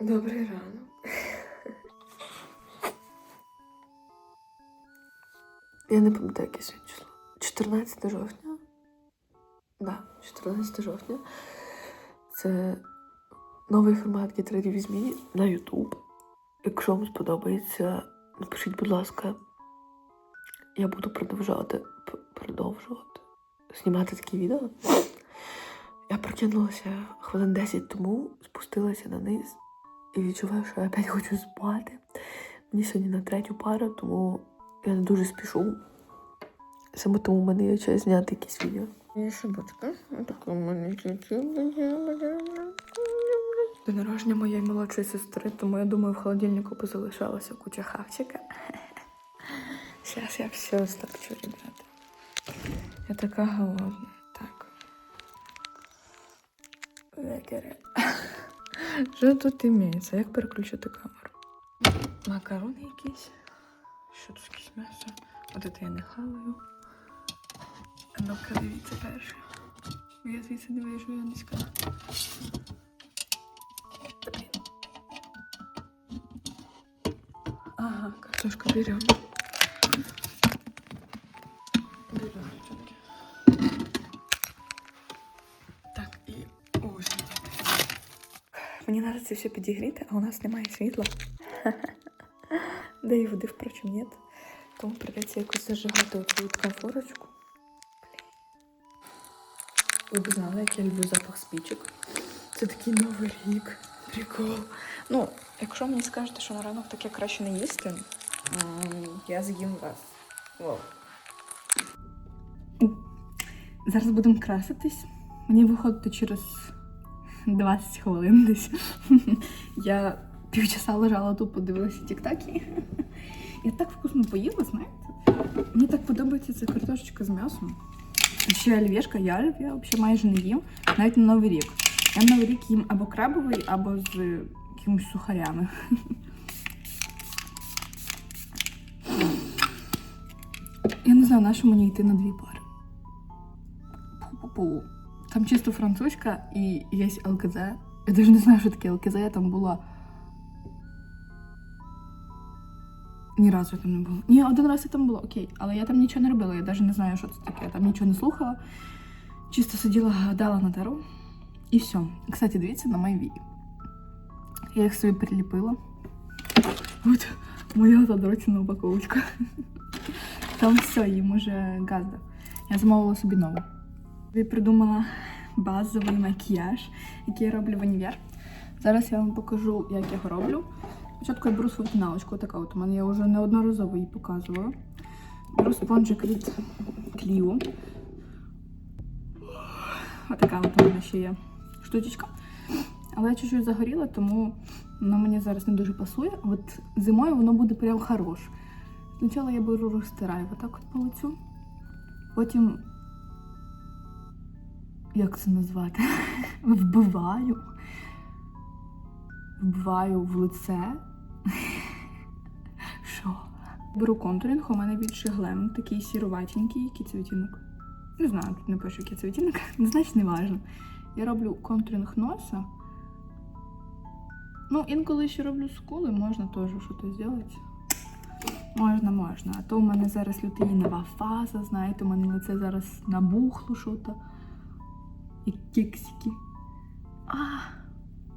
Добрий ранок. Я не пам'ятаю, яке сьогодні число. 14 жовтня. Да, 14 жовтня. Це новий формат Ready With Me на YouTube. Якщо вам сподобається, напишіть, будь ласка, я буду продовжувати продовжувати знімати такі відео. Я прокинулася хвилин 10 тому, спустилася на низ і відчуваю, що я опять хочу спати. Мені сьогодні на третю пару, тому я не дуже спішу. Саме тому в мене є час зняти якісь відео. І шибочка. Така в мене День народження моєї молодшої сестри, тому я думаю, в холодильнику позалишалася куча хавчика. Зараз я все стопчу, ребята. Я така голодна. Так. Векере. Що тут імеється? Як переключити камеру? Макарони якісь. Що тут якесь м'ясо? От це я не хаваю. Ну-ка, дивіться перше. Я звідси не вижу, я. Блін. Ага, картошка берем. Мені треба це все підігріти, а у нас немає світла. Да і води, впрочем, нет. Тому придеться якось зажигати оцю от конфорочку. Ви б знали, як я люблю запах спічок. Це такий новий рік. Прикол. Ну, якщо мені скажете, що на ранок таке краще не їсти, я з'їм вас. Вау. Зараз будемо краситись. Мені виходити через 20 хвилин десь. Я півчаса лежала тут, подивилася тік-таки. Я так вкусно поїла, знаєте? Мені так подобається ця картошечка з м'ясом. Ще олів'єшка, я олів'є взагалі майже не їм, навіть на Новий рік. Я на Новий рік їм або крабовий, або з якимось сухарями. Я не знаю, на що мені йти на дві пари. Пу-пу-пу. Там чисто французька і є ЛКЗ. Я навіть не знаю, що таке ЛКЗ, я там була. Ні разу я там не була. Ні, один раз я там була, окей. Але я там нічого не робила, я навіть не знаю, що це таке. Я там нічого не слухала. Чисто сиділа, гадала на тару. І все. Кстати, дивіться на мої вії. Я їх собі приліпила. От моя задрочена упаковочка. Там все, їм уже газда. Я замовила собі нову. Я придумала базовий макіяж, який я роблю в універ. Зараз я вам покажу, як я його роблю. Спочатку я беру свою фіналочку, така от у мене я вже неодноразово її показувала. Беру спонжик від Clio. Отака от у мене ще є штучечка. Але я чуть-чуть загоріла, тому воно мені зараз не дуже пасує. От зимою воно буде прям хорош. Спочатку я беру розтираю отак от по лицю. Потім, як це назвати? Вбиваю. Вбиваю в лице. Що? Беру контуринг, у мене більше глем, такий сіруватенький, який це відтінок. Не знаю, тут не пишу, який це відтінок, значить не важно. Я роблю контуринг носа. Ну, інколи ще роблю скули, можна теж щось зробити. Можна, можна. А то у мене зараз лютеїнова фаза, знаєте, у мене лице зараз набухло щось. І кексики. А,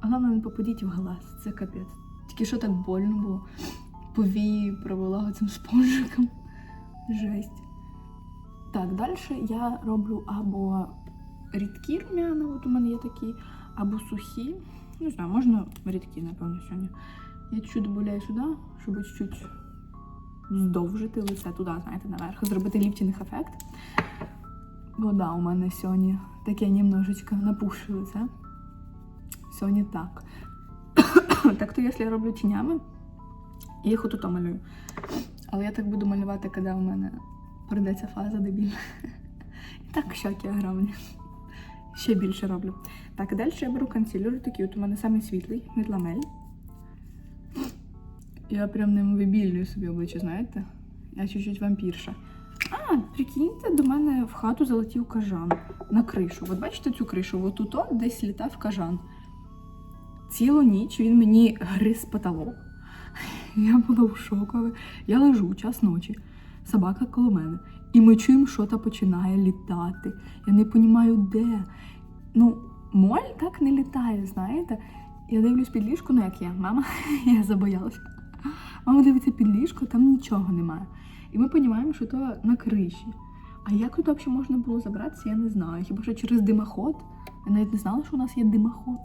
головне не попадіть в глаз, це капець. Тільки що так больно було. Повії провела цим спонжиком. Жесть. Так, далі я роблю або рідкі рум'яна, от у мене є такі, або сухі. Не знаю, можна рідкі, напевно, сьогодні. Я чуть-чуть додааю сюди, щоб чуть-чуть здовжити лице туди, знаєте, наверх, зробити ліфтінг ефект. Бо да, у мене сьогодні таке немножечко напухше лице. Сьогодні так. так то, якщо я роблю тінями, я їх отут малюю. Але я так буду малювати, коли у мене прийдеться фаза дебільна. І так щоки огромні. Ще більше роблю. Так, і далі я беру консилер, такий от у мене самий світлий від ламель. Я прям ним вибілюю собі обличчя, знаєте? Я чуть-чуть вампірша. А, прикиньте, до мене в хату залетів кажан на кришу. От бачите цю кришу? От тут десь літав кажан. цілу ніч він мені гриз потолок. Я була в шоку. Я лежу час ночі, собака коло мене. І ми чуємо, що то починає літати. Я не розумію, де. Ну, моль так не літає, знаєте. Я дивлюсь під ліжко, ну як я, мама, я забоялася. Мама дивиться під ліжко, там нічого немає. І ми розуміємо, що то на криші. А як тут взагалі можна було забратися, я не знаю. Хіба що через димоход? Я навіть не знала, що у нас є димоход.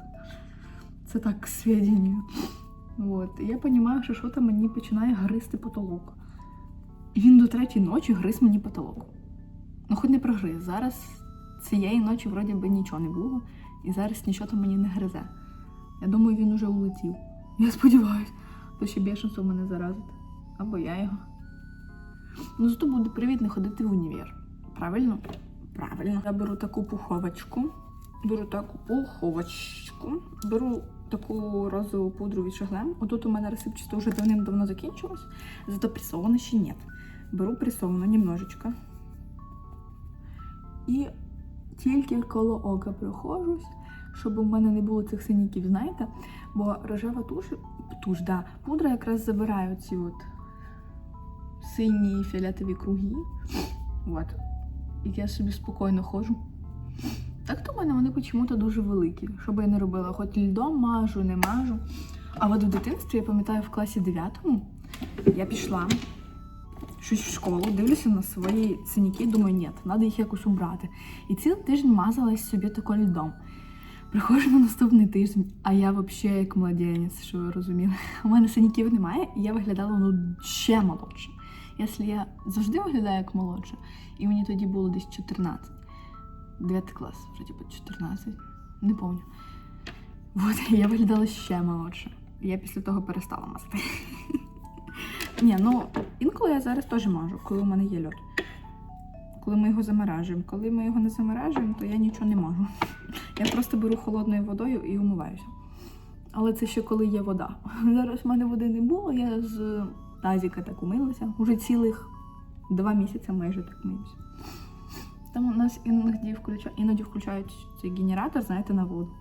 Це так, к сведенню. От. І я розумію, що що там мені починає гризти потолок. І він до третьої ночі гриз мені потолок. Ну, хоч не прогриз. Зараз цієї ночі вроді би нічого не було, і зараз нічого мені не гризе. Я думаю, він уже улетів. Я сподіваюся, то ще бешенство мене заразить. Або я його. Ну, зато буде привітно ходити в універ. Правильно? Правильно. Я беру таку пуховочку. Беру таку пуховочку. Беру таку розову пудру від Шаглем. Отут у мене розсипчасто вже давним-давно закінчилось. Зато пресовано ще ні. Беру пресовано немножечко. І тільки коло ока проходжусь, щоб у мене не було цих синяків, знаєте? Бо рожева туш, туш, да, пудра якраз забирає ці от сині фіолетові круги. От. І я собі спокійно ходжу. Так то в мене вони чому-то дуже великі, що би я не робила, хоч льдом мажу, не мажу. А от в дитинстві, я пам'ятаю, в класі 9 я пішла щось в школу, дивлюся на свої синяки, думаю, ні, треба їх якось убрати. І цілий тиждень мазалась собі тако льдом. Приходжу на наступний тиждень, а я взагалі як младенець, що ви розуміли. У мене синяків немає, і я виглядала ну, ще молодше. Якщо я завжди виглядаю як молодша, і мені тоді було десь 14. 9 клас, вже типу 14, не пам'ятаю. От, я виглядала ще молодше. Я після того перестала мазати. Ні, ну інколи я зараз теж мажу, коли у мене є льод. Коли ми його заморажуємо. Коли ми його не заморажуємо, то я нічого не можу. Я просто беру холодною водою і умиваюся. Але це ще коли є вода. Зараз в мене води не було, я з тазіка так умилася. Уже цілих два місяці майже так миюся. Там у нас іноді включають, іноді включають цей генератор, знаєте, на воду.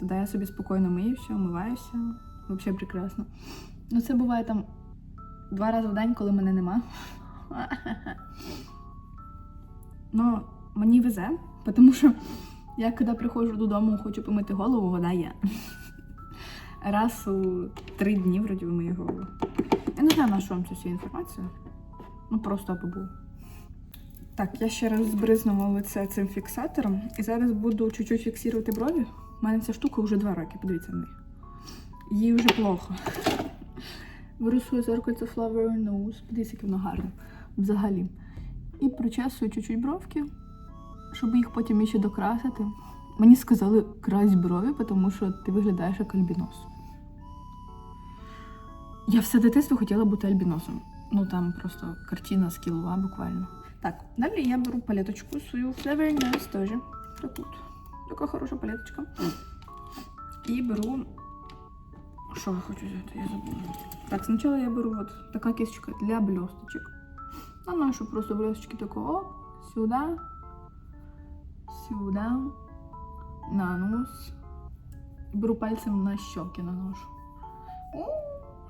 Тоді я собі спокійно миюся, умиваюся. Взагалі прекрасно. Ну, це буває там два рази в день, коли мене нема. Ну, мені везе, тому що я коли приходжу додому, хочу помити голову, вода є. Раз у три дні вроді мию голову. Я не знаю, на що вам цю всю інформацію. Ну, просто аби було. Так, я ще раз збризнула лице цим фіксатором і зараз буду чуть-чуть фіксувати брові. У мене ця штука вже два роки, подивіться на них. Їй вже плохо. Беру зеркальце Flower Nose, подивіться, яке воно гарне. Взагалі. І причесую чуть-чуть бровки, щоб їх потім ще докрасити. Мені сказали крась брові, тому що ти виглядаєш як альбінос. Я все дитинство хотіла бути альбіносом. Ну там просто картина скілова буквально. Так, далі я беру палеточку свою Flavor Nose теж. Так от. Така хороша палеточка. І беру. Що я хочу взяти? Я забула. Так, спочатку я беру от така кисточка для блесточок. Наношу просто блесточки такого оп, сюда, сюда, на нос. Беру пальцем на щеки наношу.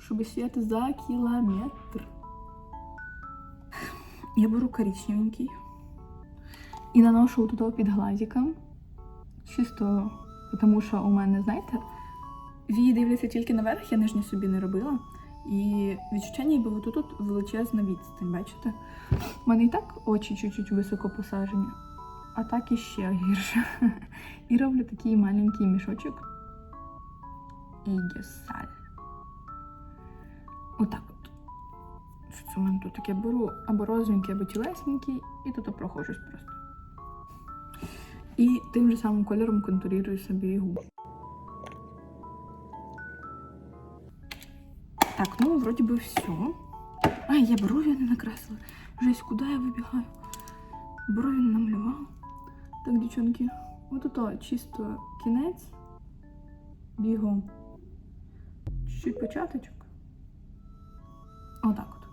Щоб світи за кілометр. Я беру коричневенький і наношу тут під глазиком. Чисто, тому що у мене, знаєте, вії дивляться тільки наверх, я нижні собі не робила. І відчуття ніби тут величезна відстань, бачите? У мене і так очі чуть-чуть високо посажені, а так іще гірше. І роблю такий маленький мішочок. І гесаль. Отак от. Що це у мене тут таке беру або розовенький, або тілесненький, і тут прохожусь просто. І тим же самим кольором контурирую собі губ. Так, ну вроді би все. Ай, я брові не накрасила. Жесть, куди я вибігаю? Брові не намалювала. Так, дівчонки, от ото чисто кінець. Бігом. Чуть-чуть початочок. Отак от.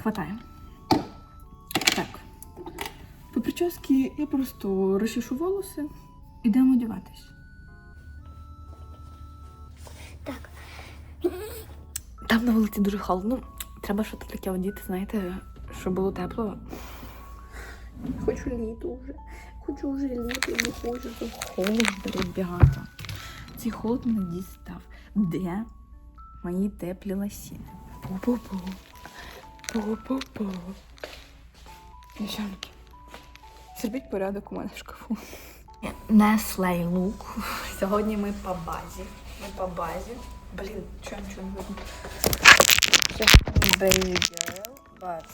Хватає. Так. По прически я просто розчешу волоси. Ідемо одягатись. Так. Там на вулиці дуже холодно. Треба щось таке одіти, знаєте, щоб було тепло. Хочу літо вже. Хочу вже літо, не хочу. Холодно бігати. Цей холод мене дістав. Де? Мої теплі лосіни? Пу-пу-пу. Пу-пу-пу. Дівчонки, зробіть порядок у мене в шкафу. Неслей лук. Сьогодні ми по базі. Ми по базі. Блін, чого нічого не видно? Baby girl, but,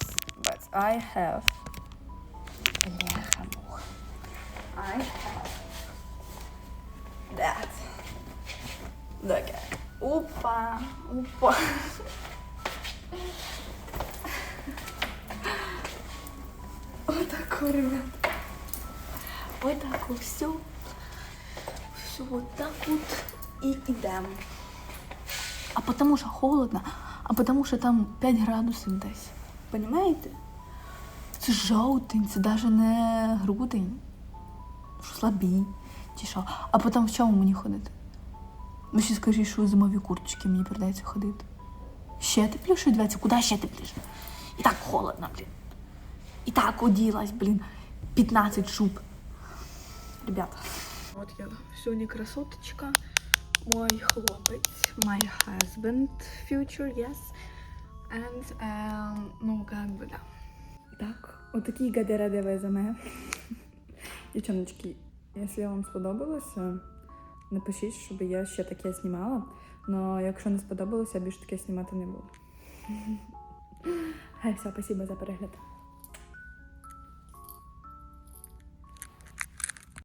but I have Бляха муха. I have that. Таке. Опа, опа. Отако, ребят. Ось так все. Все вот так вот і йдемо. А потому що холодно, а потому що там 5 градусів десь. Понимаєте? Це жовтень, це навіть не грудень. Слабій, чи що. А потім в чому мені ходити? Ви ще скажіть, що у зимові курточки мені придеться ходити. Ще тепліше дивіться, куди ще тепліше? І так холодно, блін. І так оділась, блін, 15 шуб. Ребята. От я сьогодні красоточка. Мой хлопець, my husband, future, yes. And, um, ну, как бы, да. Так, отакі гадеради веземе. Дівчоночки, якщо вам сподобалося, напишіть, щоб я ще таке знімала. Но якщо не сподобалося, більше таке знімати не буду. Все, спасибо за перегляд.